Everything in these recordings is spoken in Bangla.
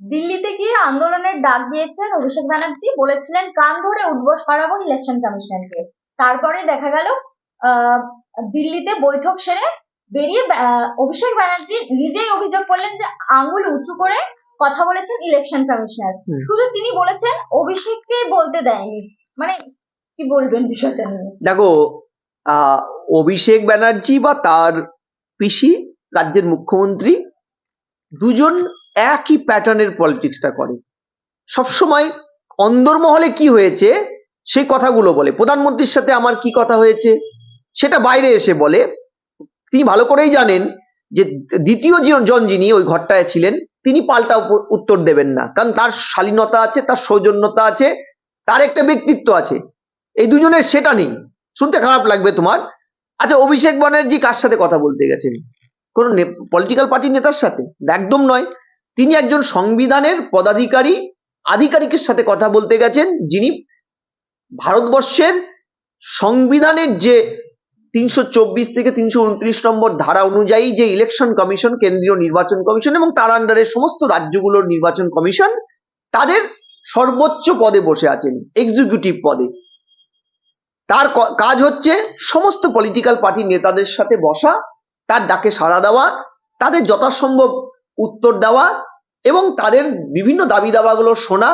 দিল্লিতে গিয়ে আন্দোলনের ডাক দিয়েছেন অভিষেক ব্যানার্জি বলেছিলেন কান ধরে উঠবোস করাবো ইলেকশন কমিশনকে। তারপরে দেখা গেল দিল্লিতে বৈঠক সেরে বেরিয়ে অভিষেক ব্যানার্জি নিজেই অভিযোগ করলেন যে আঙুল উঁচু করে কথা বলেছেন ইলেকশন কমিশনার। শুধু তিনি বলেছেন অভিষেককেই বলতে দেয়নি। মানে কি বলবেন বিষয়টা নিয়ে? দেখো আহ, অভিষেক ব্যানার্জি বা তার পিসি রাজ্যের মুখ্যমন্ত্রী দুজন একই প্যাটার্নের পলিটিক্সটা করে। সবসময় অন্দরমহলে কি হয়েছে, সেই কথাগুলো বলে। প্রধানমন্ত্রীর সাথে আমার কি কথা হয়েছে, সেটা বাইরে এসে বলে। তিনি ভালো করেই জানেন যে দ্বিতীয় জন যিনি ওই ঘরটায় ছিলেন, তিনি পাল্টা উত্তর দেবেন না। কারণ তার শালীনতা আছে, তার সৌজন্যতা আছে, তার একটা ব্যক্তিত্ব আছে। এই দুজনের সেটা নেই। শুনতে খারাপ লাগবে তোমার। আচ্ছা অভিষেক ব্যানার্জি কার সাথে কথা বলতে গেছেন? কোন পলিটিক্যাল পার্টির নেতার সাথে, একদম নয়। তিনি একজন সংবিধানের পদাধিকারী, আধিকারিকের সাথে কথা বলতে গেছেন, যিনি ভারতবর্ষের সংবিধানের যে তিনশো চব্বিশ থেকে তিনশো উনত্রিশ নম্বর ধারা অনুযায়ী যে ইলেকশন কমিশন কেন্দ্রীয় নির্বাচন কমিশন এবং তার আন্ডারে সমস্ত রাজ্যগুলোর নির্বাচন কমিশন তাদের সর্বোচ্চ পদে বসে আছেন এক্সিকিউটিভ পদে। তার কাজ হচ্ছে সমস্ত পলিটিক্যাল পার্টির নেতাদের সাথে বসা তার ডাকে সাড়া দেওয়া, তাদের যথাসম্ভব উত্তর দেওয়া এবং তাদের বিভিন্ন দাবি দাবাগুলো শোনা,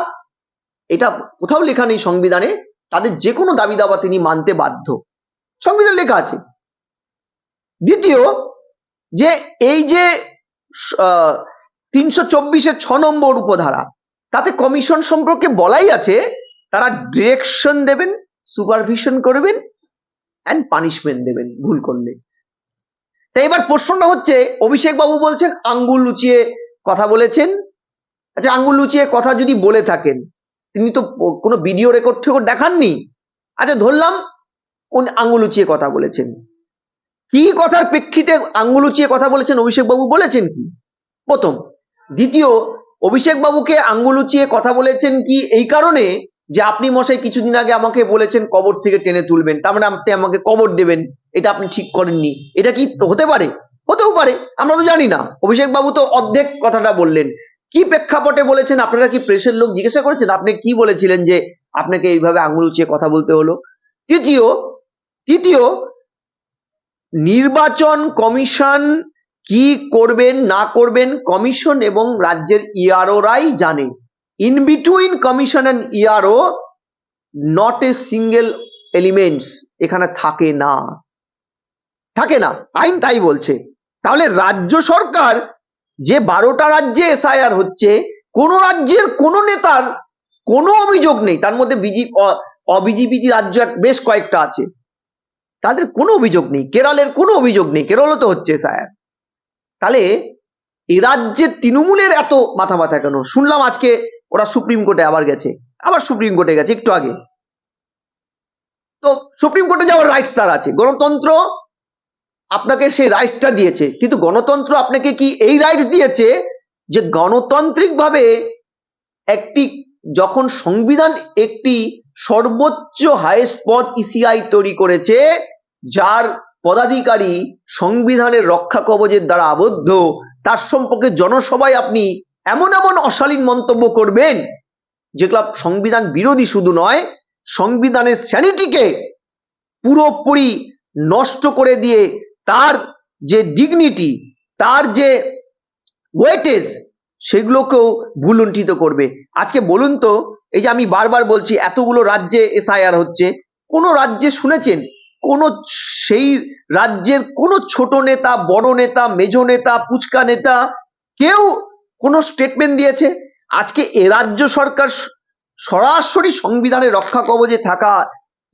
এটা কোথাও লেখা নেই সংবিধানে, তাদের যে কোনো দাবি দাবা তিনি মানতে বাধ্য। সংবিধান লেখা আছে। দ্বিতীয়, যে এই যে তিনশো চব্বিশের ছ নম্বর উপধারা, তাতে কমিশন সম্পর্কে বলাই আছে, তারা ডিরেকশন দেবেন সুপারভিশন করবেন অ্যান্ড পানিশমেন্ট দেবেন ভুল করলে। তাই এবার প্রশ্নটা হচ্ছে অভিষেক বাবু বলছেন আঙ্গুল লুচিয়ে কথা বলেছেন। আচ্ছা আঙ্গুল লুচিয়ে কথা যদি বলে থাকেন, তিনি তো কোনো ভিডিও রেকর্ড ঠেকর্ড দেখাননি। আচ্ছা ধরলাম উনি আঙ্গুল উঁচিয়ে কথা বলেছেন। কি কথার প্রেক্ষিতে আঙ্গুল উঁচিয়ে কথা বলেছেন অভিষেক বাবু বলেছেন কি? প্রথম, দ্বিতীয় অভিষেক বাবুকে আঙ্গুল উঁচিয়ে কথা বলেছেন কি এই কারণে যে আপনি মশাই কিছুদিন আগে আমাকে বলেছেন কবর থেকে টেনে তুলবেন, তার মানে আপনি আমাকে কবর দেবেন। এটা আপনি ঠিক করেননি। এটা কি হতে পারে? হতেও পারে, আমরা তো জানি না। অভিষেক বাবু তো অর্ধেক কথাটা বললেন। কি প্রেক্ষাপটে বলেছেন? আপনারা কি প্রেসের লোক জিজ্ঞাসা করেছেন? আপনি কি বলেছিলেন যে আপনাকে এইভাবে আঙুল উঁচিয়ে কথা বলতে হলো? তৃতীয় তৃতীয়, নির্বাচন কমিশন কি করবেন, না করবেন, কমিশন এবং রাজ্যের ইআরওরাই জানে। In between commission and ERO not a single elements এখানে থাকে না। থাকে না, আইন তাই বলছে। তাহলে রাজ্য সরকার যে বারোটা রাজ্যে এসআইআর হচ্ছে, কোন রাজ্যের কোন নেতার কোনো অভিযোগ নেই। তার মধ্যে বিজি অবিজিপি রাজ্য বেশ কয়েকটা আছে। তাদের কোনো অভিযোগ নেই, কেরলের কোনো অভিযোগ নেই, কেরলও তো হচ্ছে স্যার তাহলে এ রাজ্যের তৃণমূলের এত মাথা মাথা কেন? শুনলাম আজকে ওরা সুপ্রিম কোর্টে আবার গেছে, আবার সুপ্রিম কোর্টে গেছে, একটু আগে। তো সুপ্রিম কোর্টে যাওয়ার রাইটস তার আছে। গণতন্ত্র আপনাকে সেই রাইটসটা দিয়েছে। কিন্তু গণতন্ত্র আপনাকে কি এই রাইটস দিয়েছে যে গণতান্ত্রিকভাবে একটি যখন সংবিধান একটি সর্বোচ্চ হাইয়েস্ট পদ ইসিআই তৈরি করেছে, যার পদাধিকারী সংবিধানের রক্ষা কবচের দ্বারা আবদ্ধ, তার সম্পর্কে জনসভায় আপনি এমন এমন অশালীন মন্তব্য করবেন, যেগুলো সংবিধান বিরোধী শুধু নয়, সংবিধানের স্যানিটিকে পুরোপুরি নষ্ট করে দিয়ে তার যে ডিগনিটি তার যে ওয়েটেজ সেগুলোকেও ভুলুণ্ঠিত করবে। আজকে বলুন তো, এই যে আমি বারবার বলছি, এতগুলো রাজ্যে এসআইআর হচ্ছে। কোন রাজ্যে শুনেছেন? কোন সেই রাজ্যের কোন ছোট নেতা, বড় নেতা, মেজ নেতা, পুচকা নেতা, কেউ কোনো স্টেটমেন্ট দিয়েছে? আজকে এ রাজ্য সরকার সরাসরি সংবিধানের রক্ষা কবচে থাকা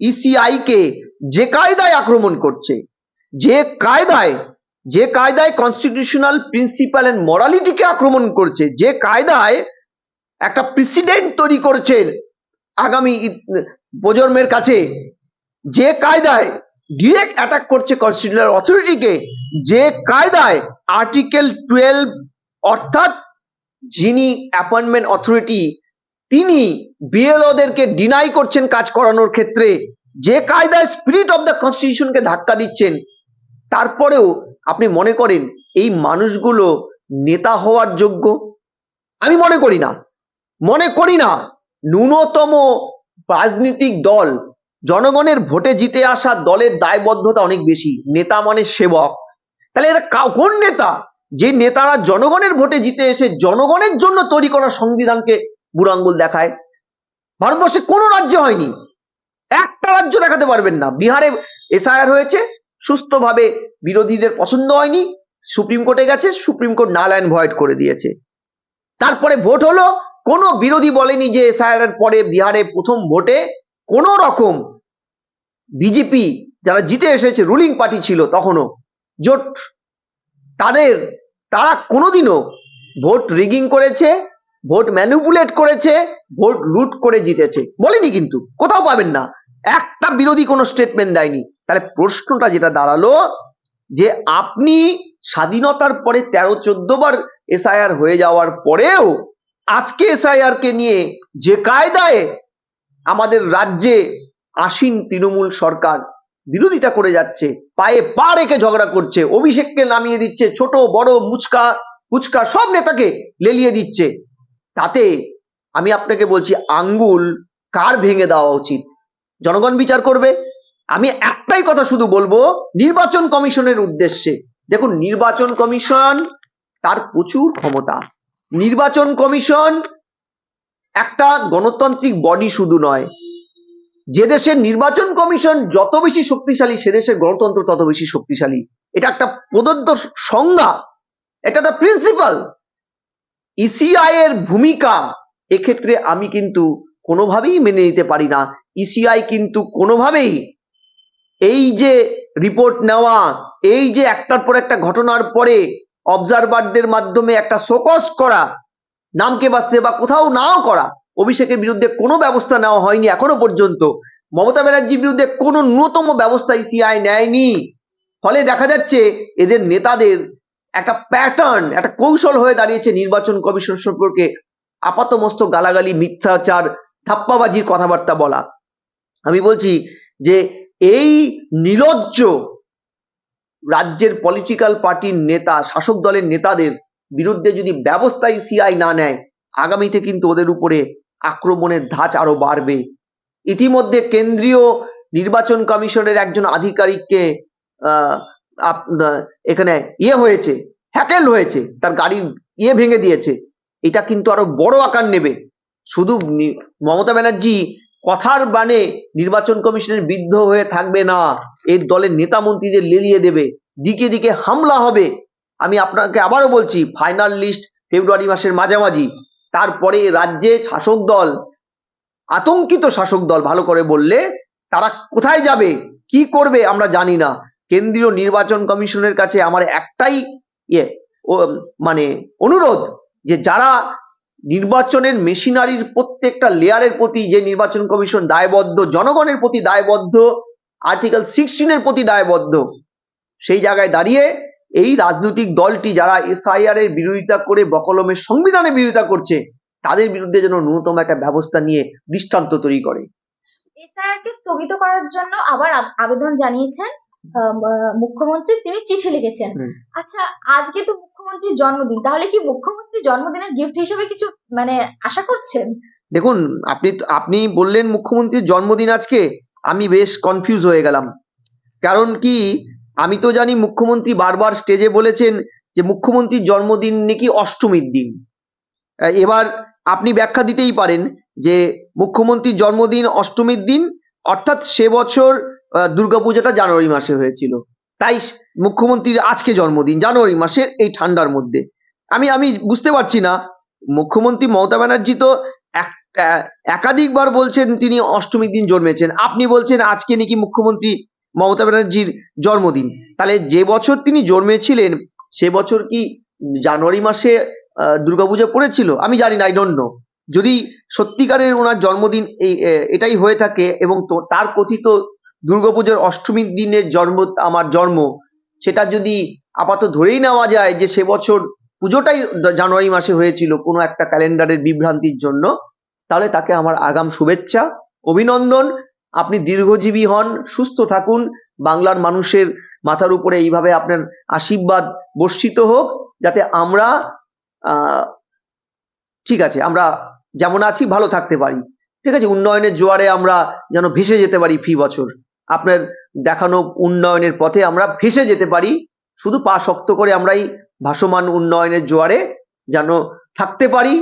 ইসিআই কে যে কায়দায় আক্রমণ করছে যে কায়দায় যে কায়দায় কনস্টিটিউশনাল প্রিন্সিপাল এন্ড মরালিটিকে আক্রমণ করছে, যে কায়দায় একটা প্রেসিডেন্ট তৈরি করছে আগামী প্রজন্মের কাছে, যে কায়দায় ডিরেক্ট অ্যাটাক করছে কনস্টিটিউশনাল অথরিটিকে যে কায়দায় আর্টিকেল টুয়েলভ অর্থাৎ যিনি অ্যাপয়েন্টমেন্ট অথরিটি তিনি বিএলওদেরকে ডিনাই করছেন কাজ করানোর ক্ষেত্রে, যে কায়দায় স্পিরিট অফ দ্য কনস্টিটিউশনকে ধাক্কা দিচ্ছেন তারপরেও আপনি মনে করেন এই মানুষগুলো নেতা হওয়ার যোগ্য? আমি মনে করি না। মনে করি না ন্যূনতম রাজনৈতিক দল জনগণের ভোটে জিতে আসা দলের দায়বদ্ধতা অনেক বেশি। নেতা মানে সেবক। তাহলে এরা কোন নেতা? যে নেতারা জনগণের ভোটে জিতে এসে জনগণের জন্য তৈরি করা সংবিধানকে বুড়াঙ্গুল দেখায়। ভারতবর্ষে কোনো রাজ্যে হয়নি। একটা রাজ্য দেখাতে পারবেন না। বিহারে এসআইআর হয়েছে সুস্থভাবে বিরোধীদের পছন্দ হয়নি, সুপ্রিম কোর্টে গেছে, supreme court null and void করে দিয়েছে। তারপরে ভোট হলো, কোনো বিরোধী বলেনি যে এসআইআর এর পরে বিহারে প্রথম ভোটে, কোন রকম বিজেপি যারা জিতে এসেছে রুলিং পার্টি ছিল তখনও, জোট, তাদের, তারা কোনোদিনও ভোট রিগিং করেছে, ভোট ম্যানিপুলেট করেছে, ভোট লুট করে জিতেছে। বলেনি কিন্তু, কোথাও পাবেন না। একটা বিরোধী কোনো স্টেটমেন্ট দেয়নি। তাহলে প্রশ্নটা যেটা দাঁড়াল যে আপনি স্বাধীনতার পরে তেরো চোদ্দ বার এসআইআর হয়ে যাওয়ার পরেও আজকে এসআইআর কে নিয়ে যে কায়দায় আমাদের রাজ্যে আসীন তৃণমূল সরকার বিরোধিতা করে যাচ্ছে, পায়ে পা রেখে ঝগড়া করছে, অভিষেককে নামিয়ে দিচ্ছে, ছোট, বড়, মুচকা, ফুচকা সব নেতাকে লেলিয়ে দিচ্ছে, তাতে আমি আপনাকে বলছি আঙ্গুল কার ভেঙে দেওয়া উচিত? জনগণ বিচার করবে আমি একটাই কথা শুধু বলব, নির্বাচন কমিশনের উদ্দেশ্যে। দেখুন, নির্বাচন কমিশন, তার প্রচুর ক্ষমতা। নির্বাচন কমিশন একটা গণতান্ত্রিক বডি শুধু নয়। যে দেশের নির্বাচন কমিশন যত বেশি শক্তিশালী, সে দেশের গণতন্ত্র তত বেশি শক্তিশালী। এটা একটা প্রদত্ত সংজ্ঞা। এটা একটা প্রিন্সিপাল ইসিআই এর ভূমিকা এক্ষেত্রে আমি কিন্তু কোনোভাবেই মেনে নিতে পারি না। ইসিআই কিন্তু কোনোভাবেই এই যে রিপোর্ট নেওয়া, এই যে একটার পর একটা ঘটনার পরে অবজারভারদের মাধ্যমে একটা শোকস করা নামকে বাঁচতে বা কোথাও নাও করা, অভিষেকের বিরুদ্ধে কোনো ব্যবস্থা নেওয়া হয়নি এখনও পর্যন্ত। মমতা ব্যানার্জির বিরুদ্ধে কোনো ন্যূনতম ব্যবস্থা ইসিআই নেয়নি। ফলে দেখা যাচ্ছে এদের নেতাদের একটা প্যাটার্ন একটা কৌশল হয়ে দাঁড়িয়েছে নির্বাচন কমিশন সম্পর্কে আপাতমস্ত গালাগালি, মিথ্যাচার ধাপ্পাবাজির কথাবার্তা বলা। আমি বলছি যে এই নির্লজ্জ রাজ্যের পলিটিক্যাল পার্টির নেতা, শাসক দলের নেতাদের বিরুদ্ধে যদি ব্যবস্থাই সিআই না নেয়, আগামীতে কিন্তু ওদের উপরে আক্রমণের ধাঁচ আরও বাড়বে। ইতিমধ্যে কেন্দ্রীয় নির্বাচন কমিশনের একজন আধিকারিককে এখানে ইয়ে হয়েছে, হ্যাকেল হয়েছে, তার গাড়ির ইয়ে ভেঙে দিয়েছে। এটা কিন্তু আরও বড় আকার নেবে। শুধু মমতা ব্যানার্জি কথার বানে নির্বাচন কমিশনের বিদ্ধ হয়ে থাকবে না। এর দলের নেতা মন্ত্রীদের লেলিয়ে দেবে, দিকে দিকে হামলা হবে, আমি আপনাকে আবারও বলছি ফাইনাল লিস্ট ফেব্রুয়ারি মাসের মাঝামাঝি। তারপরে রাজ্যে শাসক দল, আতঙ্কিত শাসক দল, ভালো করে বললে, তারা কোথায় যাবে, কি করবে আমরা জানি না। কেন্দ্রীয় নির্বাচন কমিশনের কাছে আমার একটাই ইয়ে মানে অনুরোধ যে যারা নির্বাচনের মেশিনারির প্রত্যেকটা লেয়ারের প্রতি যে নির্বাচন কমিশন দায়বদ্ধ, জনগণের প্রতি দায়বদ্ধ আর্টিকেল সিক্সটিনের প্রতি দায়বদ্ধ, সেই জায়গায় দাঁড়িয়ে এই রাজনৈতিক দলটি যারা এসআইআর এর বিরোধিতা করে, বকলমের সংবিধানের বিরোধিতা করছে, তাদের বিরুদ্ধে যেন ন্যূনতম একটা ব্যবস্থা নিয়ে দৃষ্টান্ত তৈরি করে। এসআইআর কে স্থগিত করার জন্য আবার আবেদন জানিয়েছেন মুখ্যমন্ত্রী তিনি চিঠি লিখেছেন। আচ্ছা আজকে তো মুখ্যমন্ত্রীর জন্মদিন তাহলে কি মুখ্যমন্ত্রী জন্মদিনের গিফট হিসেবে কিছু মানে আশা করছেন? দেখুন আপনি আপনি বললেন মুখ্যমন্ত্রীর জন্মদিন আজকে আমি বেশ কনফিউজ হয়ে গেলাম। কারণ কি আমি তো জানি মুখ্যমন্ত্রী বারবার স্টেজে বলেছেন যে মুখ্যমন্ত্রীর জন্মদিন নাকি অষ্টমীর দিন। এবার আপনি ব্যাখ্যা দিতেই পারেন যে মুখ্যমন্ত্রীর জন্মদিন অষ্টমীর দিন অর্থাৎ সে বছর দুর্গাপূজাটা জানুয়ারি মাসে হয়েছিল। তাই মুখ্যমন্ত্রীর আজকে জন্মদিন, জানুয়ারি মাসের এই ঠান্ডার মধ্যে। আমি আমি বুঝতে পারছি না, মুখ্যমন্ত্রী মমতা ব্যানার্জি তো এক- একাধিকবার বলছেন তিনি অষ্টমীর দিন জন্মেছেন। আপনি বলছেন আজকে নাকি মুখ্যমন্ত্রী মমতা ব্যানার্জির জন্মদিন। তাহলে যে বছর তিনি জন্মেছিলেন, সে বছর কি জানুয়ারি মাসে দুর্গাপূজা পড়েছিল? আমি জানি না আই নো যদি সত্যিকারের ওনার জন্মদিন এই এটাই হয়ে থাকে এবং তার কথিত দুর্গাপূজার অষ্টমীর দিনের জন্ম, আমার জন্ম, সেটা যদি আপাতত ধরেই নেওয়া যায় যে সে বছর পুজোটাই জানুয়ারি মাসে হয়েছিল কোনো একটা ক্যালেন্ডারের বিভ্রান্তির জন্য, তাহলে তাকে আমার আগাম শুভেচ্ছা, অভিনন্দন। আপনি দীর্ঘজীবী হন, সুস্থ থাকুন, বাংলার মানুষের মাথার উপরে এইভাবে আপনার আশীর্বাদ বর্ষিত হোক, যাতে আমরা ঠিক আছে, আমরা যেমন আছি, ভালো থাকতে পারি। ঠিক আছে, উন্নয়নের জোয়ারে আমরা যেন ভেসে যেতে পারি ফি বছর। আপনার দেখানো উন্নয়নের পথে আমরা ভেসে যেতে পারি। শুধু পা শক্ত করে আমরাই ভাসমান উন্নয়নের জোয়ারে যেন থাকতে পারি,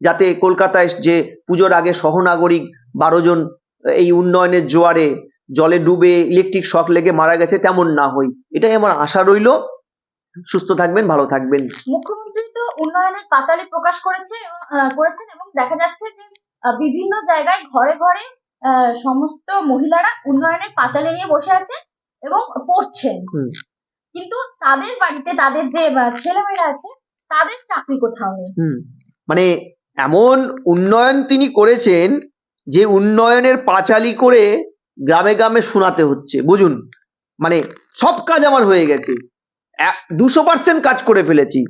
যাতে কলকাতায় যে পুজোর আগে সহনাগরিক বারো জন এই উন্নয়নের জোয়ারে জলে ডুবে ইলেকট্রিক শক লেগে মারা গেছে তেমন না হই। এটাই আমার আশা রইল। সুস্থ থাকবেন, ভালো থাকবেন। মুখ্যমন্ত্রী তো উন্নয়নের পাঁচালী প্রকাশ করেছে করেছেন এবং দেখা যাচ্ছে যে বিভিন্ন জায়গায় ঘরে ঘরে সমস্ত মহিলারা উন্নয়নের পাঁচালী নিয়ে বসে আছে এবং পড়ছেন। কিন্তু তাদের বাড়িতে তাদের যে ছেলেমেয়েরা আছে তাদের চাকরি কোথাও নেই। মানে এমন উন্নয়ন তিনি করেছেন যে উন্নয়নের পাঁচালি করে গ্রামে গ্রামে শোনাতে হচ্ছে। বুঝুন মানে সব কাজ আমার হয়ে গেছে। দুশো পার্সেন্ট কাজ করে ফেলেছি।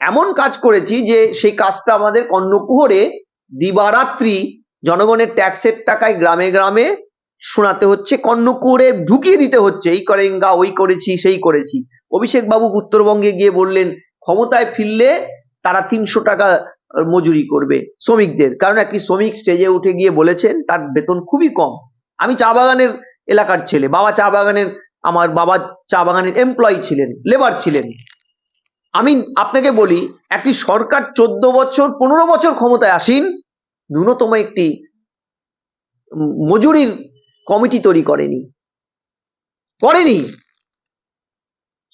এমন কাজ করেছি যে সেই কাজটা আমাদের কর্ণকুহরে দিবারাত্রি জনগণের ট্যাক্সের টাকায় গ্রামে গ্রামে শোনাতে হচ্ছে কর্ণকুহরে ঢুকিয়ে দিতে হচ্ছে, এই করেঙ্গা, ওই করেছি, সেই করেছি। অভিষেক বাবু উত্তরবঙ্গে গিয়ে বললেন, ক্ষমতায় ফিরলে তারা তিনশো টাকা মজুরি করবে শ্রমিকদের। কারণ একটি শ্রমিক স্টেজে উঠে গিয়ে বলেছেন, তার বেতন খুবই কম। আমি চা বাগানের এলাকার ছেলে, বাবা চা বাগানের, আমার বাবা চা বাগানের এমপ্লয়ি ছিলেন লেবার ছিলেন। আমি আপনাকে বলি, একটি সরকার চোদ্দ বছর, পনেরো বছর ক্ষমতায় আসীন ন্যূনতম একটি মজুরির কমিটি তৈরি করেনি। করেনি।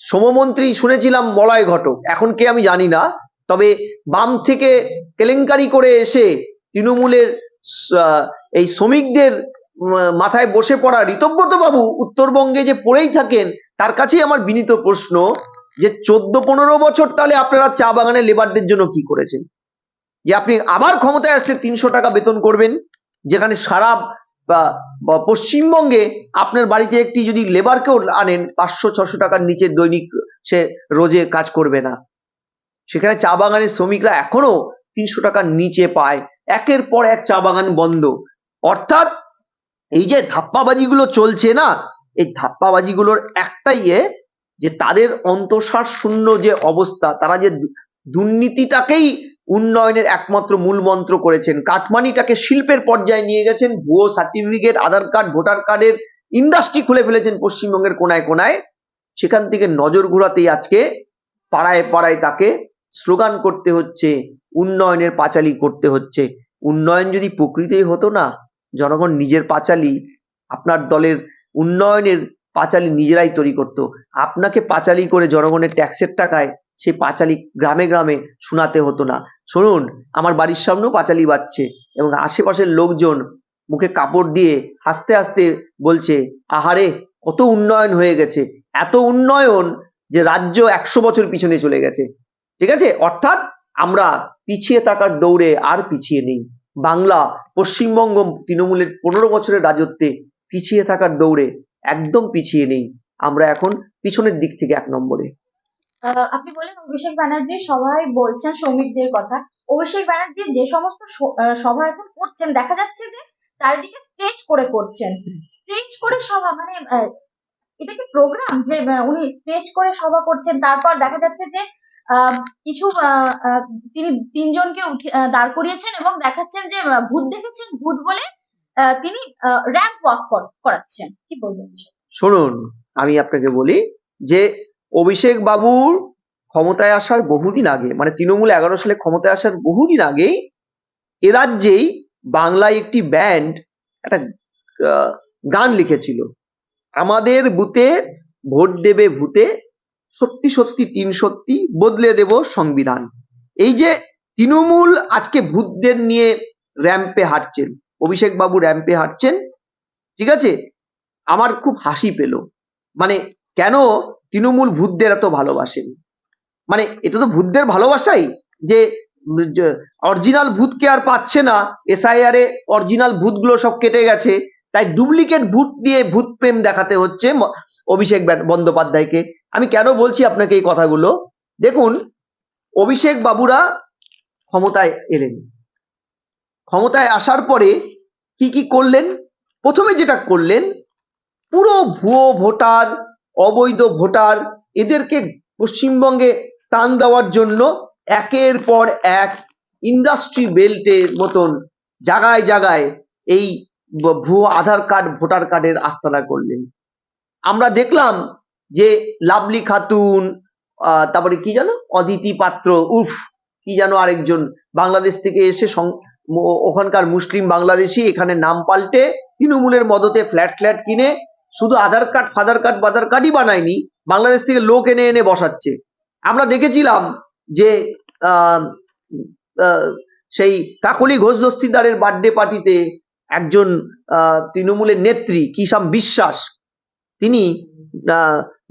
শ্রমমন্ত্রী শুনেছিলাম বলয় ঘটক। এখন কে আমি জানি না। তবে বাম থেকে কেলেঙ্কারি করে এসে তৃণমূলের এই শ্রমিকদের মাথায় বসে পড়া ঋতব্রত বাবু উত্তরবঙ্গে যে পড়েই থাকেন, তার কাছেই আমার বিনীত প্রশ্ন যে চোদ্দ পনেরো বছর তাহলে আপনারা চা বাগানে লেবারদের জন্য কি করেছেন? যে আপনি আবার ক্ষমতায় আসলে তিনশো টাকা বেতন করবেন, যেখানে সারা পশ্চিমবঙ্গে আপনার বাড়িতে একটি যদি লেবারকেও আনেন, পাঁচশো, ছশো টাকার নিচে দৈনিক সে রোজে কাজ করবে না। সেখানে চা বাগানের শ্রমিকরা এখনও তিনশো টাকার নিচে পায়। একের পর এক চা বাগান বন্ধ। অর্থাৎ এই যে ধাপ্পাবাজিগুলো চলছে না, এই ধাপ্পাবাজিগুলোর একটাই এ, যে তাদের অন্তঃসার শূন্য যে অবস্থা, তারা যে দুর্নীতিটাকেই উন্নয়নের একমাত্র মূল মন্ত্র করেছেন। কাটমানিটাকে শিল্পের পর্যায়ে নিয়ে গেছেন, ভুয়ো সার্টিফিকেট আধার কার্ড ভোটার কার্ডের ইন্ডাস্ট্রি খুলে ফেলেছেন পশ্চিমবঙ্গের কোনায় কোনায়। সেখান থেকে নজর ঘোরাতেই আজকে পাড়ায় পাড়ায় তাকে স্লোগান করতে হচ্ছে, উন্নয়নের পাঁচালি করতে হচ্ছে। উন্নয়ন যদি প্রকৃতই হতো না, জনগণ নিজের পাঁচালি, আপনার দলের উন্নয়নের পাঁচালি নিজেরাই তৈরি করত। আপনাকে পাঁচালি করে জনগণের ট্যাক্সের টাকায় সেই পাঁচালি গ্রামে গ্রামে শোনাতে হতো না। শুনুন, আমার বাড়ির সামনেও পাঁচালি বাজছে এবং আশেপাশের লোকজন মুখে কাপড় দিয়ে হাসতে হাসতে বলছে, আহারে, কত উন্নয়ন হয়ে গেছে, এত উন্নয়ন যে রাজ্য একশো বছর পিছনে চলে গেছে। ঠিক আছে? অর্থাৎ আমরা পিছিয়ে থাকার দৌড়ে আর পিছিয়ে নেই। বাংলা পশ্চিমবঙ্গ তৃণমূলের পনেরো বছরের রাজত্বে পিছিয়ে থাকার দৌড়ে একদম পিছিয়ে নেই। আমরা এখন পিছনের দিক থেকে এক নম্বরে। আপনি বললেন অভিষেক ব্যানার্জি সবাই বলছেন শ্রমিকদের কথা। অভিষেক ব্যানার্জি যে সমস্ত সভা এখন করছেন, দেখা যাচ্ছে যে চারিদিকে স্টেজ করে করছেন। স্টেজ করে সভা মানে এটা কি প্রোগ্রাম যে উনি স্টেজ করে সভা করছেন, তারপর দেখা যাচ্ছে যে কিছু তিনি তিনজনকে দাঁড় করিয়েছেন এবং দেখাচ্ছেন যে ভূত দেখেছেন, ভূত বলে তিনি র্যাম্প ওয়াক করাচ্ছেন। কি বলবেন? শুনুন, আমি আপনাকে বলি যে অভিষেক বাবুর ক্ষমতায় আসার বহুদিন আগে মানে তৃণমূল এগারো সালে ক্ষমতায় আসার বহুদিন আগেই এ রাজ্যেই বাংলায় একটি ব্যান্ড একটা গান লিখেছিল। আমাদের বুতে ভোট দেবে ভূতে, সত্যি সত্যি তিন সত্যি বদলে দেব সংবিধান। এই যে তৃণমূল আজকে ভূতদের নিয়ে র্যাম্পে হাঁটছেন, অভিষেক বাবু র্যাম্পে হাঁটছেন, ঠিক আছে? আমার খুব হাসি পেল। মানে কেন তৃণমূল ভূতদের এত ভালোবাসেন? মানে এটা তো ভূতদের ভালোবাসাই যে অরিজিনাল ভূতকে আর পাচ্ছে না। এসআইআর এ অরিজিনাল ভূতগুলো সব কেটে গেছে। তাই ডুপ্লিকেট ভূত দিয়ে ভূত প্রেম দেখাতে হচ্ছে অভিষেক বন্দ্যোপাধ্যায়কে। আমি কেন বলছি আপনাকে এই কথাগুলো? দেখুন, অভিষেক বাবুরা ক্ষমতায় এলেন। ক্ষমতায় আসার পরে কি কি করলেন? প্রথমে যেটা করলেন, পুরো ভুয়ো ভোটার অবৈধ ভোটার এদেরকে পশ্চিমবঙ্গে স্থান দেওয়ার জন্য একের পর এক ইন্ডাস্ট্রি বেল্টের মতন জায়গায় জায়গায় এই ভুয়ো আধার কার্ড, ভোটার কার্ডের আস্তানা করলেন। আমরা দেখলাম যে লাভলি খাতুন তারপরে কি জানো অদিতি পাত্র, উফ, কি জানো আরেকজন বাংলাদেশ থেকে এসে ওখানকার মুসলিম বাংলাদেশি এখানে নাম পাল্টে তৃণমূলের মদতে ফ্ল্যাট ফ্ল্যাট কিনে শুধু আধার কার্ড ফাদার কার্ড বাধার কার্ডই বানায়নি বাংলাদেশ থেকে লোক এনে এনে বসাচ্ছে। আমরা দেখেছিলাম যে সেই কাকলি ঘোষ দস্তিদারের বার্থডে পার্টিতে একজন তৃণমূলের নেত্রী কিসাম বিশ্বাস তিনি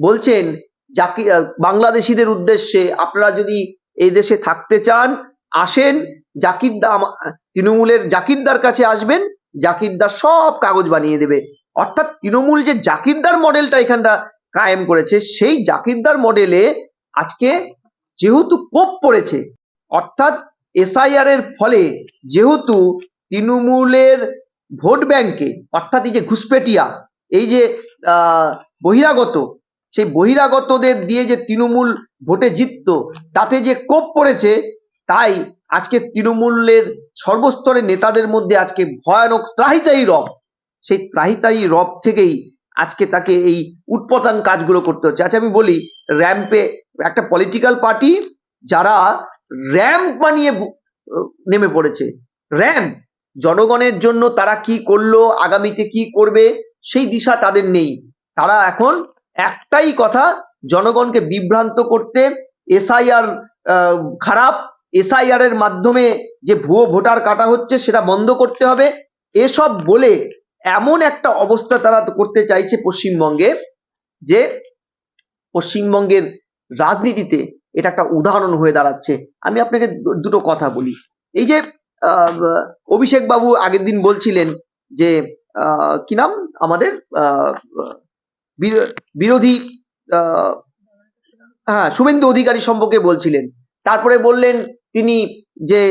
বলছেন আহ, বাংলাদেশিদের উদ্দেশ্যে আপনারা যদি এই দেশে থাকতে চান আসেন জাকিরদা তৃণমূলের জাকিরদার কাছে আসবেন জাকিরদার সব কাগজ বানিয়ে দেবে। অর্থাৎ তৃণমূল যে জাকিরদার মডেলটা এখানটা কায়েম করেছে, সেই জাকিরদার মডেলে আজকে যেহেতু কোপ পড়েছে, অর্থাৎ এসআইআর এর ফলে যেহেতু তৃণমূলের ভোট ব্যাংকে, অর্থাৎ এই যে ঘুষপেটিয়া এই যে বহিরাগত, সেই বহিরাগতদের দিয়ে যে তৃণমূল ভোটে জিততো, তাতে যে কোপ পড়েছে, তাই আজকে তৃণমূলের সর্বস্তরের নেতাদের মধ্যে আজকে ভয়ানক ত্রাহিতাই রব। সেই ত্রাহিতাই রব থেকেই আজকে তাকে এই উৎপতাং কাজগুলো করতে হচ্ছে। আচ্ছা আমি বলি র্যাম্পে একটা পলিটিক্যাল পার্টি যারা র্যাম্প বানিয়ে নেমে পড়েছে। র্যাম্প জনগণের জন্য তারা কি করল, আগামীতে কি করবে, সেই দিশা তাদের নেই। তারা এখন একটাই কথা, জনগণকে বিভ্রান্ত করতে এসআইআর খারাপ এসআইআর এর মাধ্যমে যে ভুয়ো ভোটার কাটা হচ্ছে, সেটা বন্ধ করতে হবে। এসব বলে এমন একটা অবস্থা তারা করতে চাইছে পশ্চিমবঙ্গে যে পশ্চিমবঙ্গের রাজনীতিতে এটা একটা উদাহরণ হয়ে দাঁড়াচ্ছে। আমি আপনাকে দুটো কথা বলি। এই যে অভিষেক বাবু আগের দিন বলছিলেন যে কি নাম আমাদের? বিরোধী হ্যাঁ শুভেন্দু অধিকারী সম্পর্কে বলছিলেন। তারপরে বললেন তিনি যে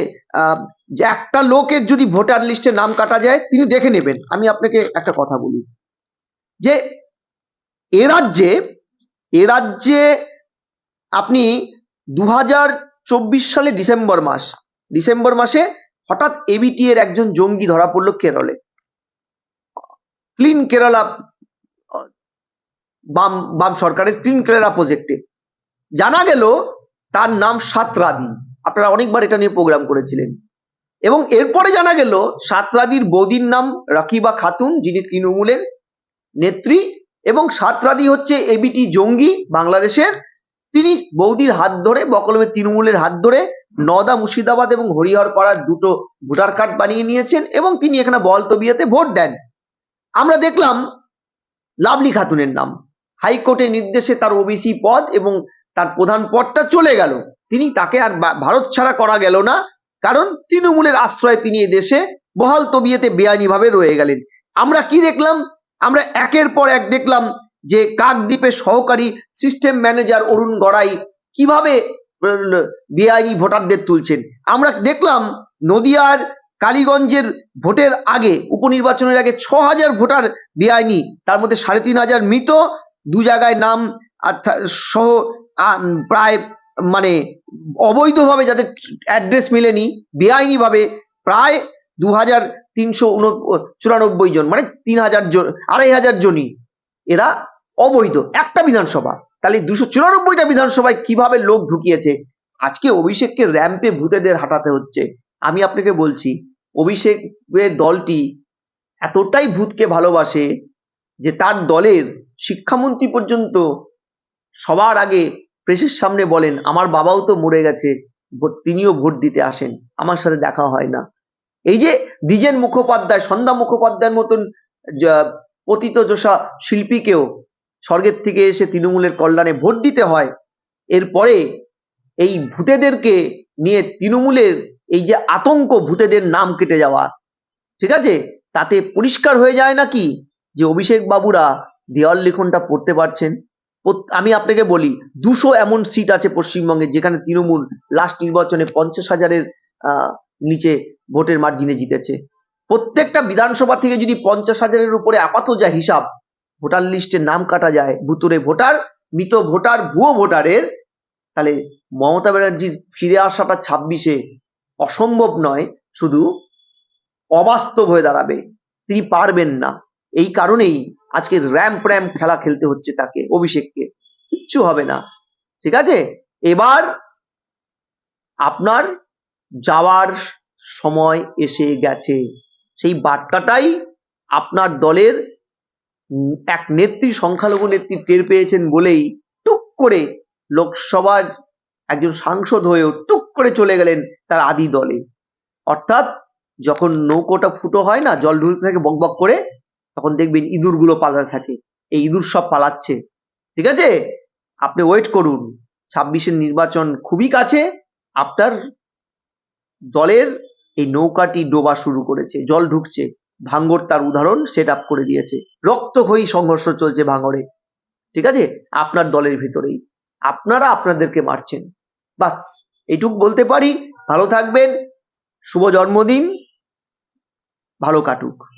যে একটা লোকের যদি ভোটার লিস্টে নাম কাটা যায়, তিনি দেখে নেবেন। আমি আপনাকে একটা কথা বলি। যে এ রাজ্যে এ রাজ্যে আপনি দু সালে ডিসেম্বর মাস, ডিসেম্বর মাসে হঠাৎ এবিটি এর একজন জঙ্গি ধরা পড়ল কেরলে। ক্লিন কেরালা, বাম বাম সরকারের ক্লিন কেরালা প্রজেক্টে। জানা গেল তার নাম সাতরাদি আপনারা অনেকবার এটা নিয়ে প্রোগ্রাম করেছিলেন। এবং এরপরে জানা গেল সাতরাদির বৌদির নাম রাকিবা খাতুন, যিনি তৃণমূলের নেত্রী, এবং সাতরাদি হচ্ছে এবিটি জঙ্গি বাংলাদেশের। তিনি বৌদির হাত ধরে বকলমের তৃণমূলের হাত ধরে নদা মুর্শিদাবাদ এবং হরিহর পাড়ার দুটো ভোটার কার্ড বানিয়ে নিয়েছেন এবং তিনি এখানে বলতবিয়াতে ভোট দেন। আমরা দেখলাম লাভলি খাতুনের নাম। হাইকোর্টের নির্দেশে তার ওবিসি পদ এবং তার প্রধান পদটা চলে গেল। তিনি তাকে আর ভারত ছাড়া করা গেল না। কারণ তৃণমূলের আশ্রয় তিনি দেশে বহাল তবিয়েতে বেআইনিভাবে রয়ে গেলেন। আমরা কি দেখলাম? আমরা একের পর এক দেখলাম যে কাকদ্বীপের সহকারী সিস্টেম ম্যানেজার অরুণ গড়াই কীভাবে বেআইনি ভোটারদের তুলছেন। আমরা দেখলাম নদিয়ার কালীগঞ্জের ভোটের আগে, উপনির্বাচনের আগে ছ হাজার ভোটার বেআইনি, তার মধ্যে সাড়ে তিন হাজার মৃত, দু জায়গায় নাম সহ প্রায় মানে অবৈধভাবে যাদের অ্যাড্রেস মেলেনি বেআইনি ভাবে প্রায় দু হাজার তিনশো চুরানব্বই জন মানে তিন হাজার জন আড়াই হাজার জনই এরা অবৈধ। একটা বিধানসভা। তাহলে দুশো চুরানব্বইটা বিধানসভায় কীভাবে লোক ঢুকিয়েছে? আজকে অভিষেককে র্যাম্পে ভূতেদের হাঁটাতে হচ্ছে। আমি আপনাকে বলছি, অভিষেকের দলটি এতটাই ভূতকে ভালোবাসে যে তার দলের শিক্ষামন্ত্রী পর্যন্ত সবার আগে প্রেসের সামনে বলেন, আমার বাবাও তো মরে গেছে তিনিও ভোট দিতে আসেন, আমার সাথে দেখা হয় না। এই যে দ্বিজেন মুখোপাধ্যায়, সন্ধ্যা মুখোপাধ্যায়ের মতন পতিত যোষা শিল্পীকেও স্বর্গের থেকে এসে তৃণমূলের কল্যাণে ভোট দিতে হয়, এরপরে এই ভূতেদেরকে নিয়ে তৃণমূলের এই যে আতঙ্ক, ভূতেদের নাম কেটে যাওয়া, ঠিক আছে? তাতে পরিষ্কার হয়ে যায় নাকি যে অভিষেক বাবুরা দেওয়াল লিখনটা পড়তে পারছেন? আমি আপনাকে বলি, দুশো এমন সিট আছে পশ্চিমবঙ্গে যেখানে তৃণমূল লাস্ট নির্বাচনে পঞ্চাশ হাজারের নিচে ভোটের মার্জিনে জিতেছে। প্রত্যেকটা বিধানসভা থেকে যদি পঞ্চাশ হাজারের উপরে আপাত যা হিসাব, ভোটার লিস্টে নাম কাটা যায় ভুতুরে ভোটার, মৃত ভোটার, ভুয়ো ভোটারের, তাহলে মমতা ব্যানার্জির ফিরে আসাটা ছাব্বিশে অসম্ভব নয়, শুধু অবাস্তব হয়ে দাঁড়াবে। তিনি পারবেন না। এই কারণেই আজকে র্যাম্প র্যাম্প খেলা খেলতে হচ্ছে তাকে, অভিষেককে। কিচ্ছু হবে না। ঠিক আছে? এবার আপনার যাওয়ার সময় এসে গেছে। সেই বার্তাটাই আপনার দলের এক নেত্রী, সংখ্যালঘু নেত্রী টের পেয়েছেন বলেই টুক করে লোকসভার একজন সাংসদ হয়েও টুক করে চলে গেলেন তার আদি দলে। অর্থাৎ যখন নৌকোটা ফুটো হয় না, জল ঢুলতে থাকে বক বক করে তখন দেখবেন ইঁদুরগুলো পালাতে থাকে। এই ইঁদুর সব পালাচ্ছে। ঠিক আছে? আপনি ওয়েট করুন। ছাব্বিশের নির্বাচন খুবই কাছে। আপনার দলের এই নৌকাটি ডোবা শুরু করেছে। জল ঢুকছে। ভাঙ্গর তার উদাহরণ সেট আপ করে দিয়েছে। রক্তক্ষয়ী সংঘর্ষ চলছে ভাঙরে ঠিক আছে? আপনার দলের ভিতরেই। আপনারা আপনাদেরকে মারছেন। বাস এইটুক বলতে পারি। ভালো থাকবেন। শুভ জন্মদিন। ভালো কাটুক।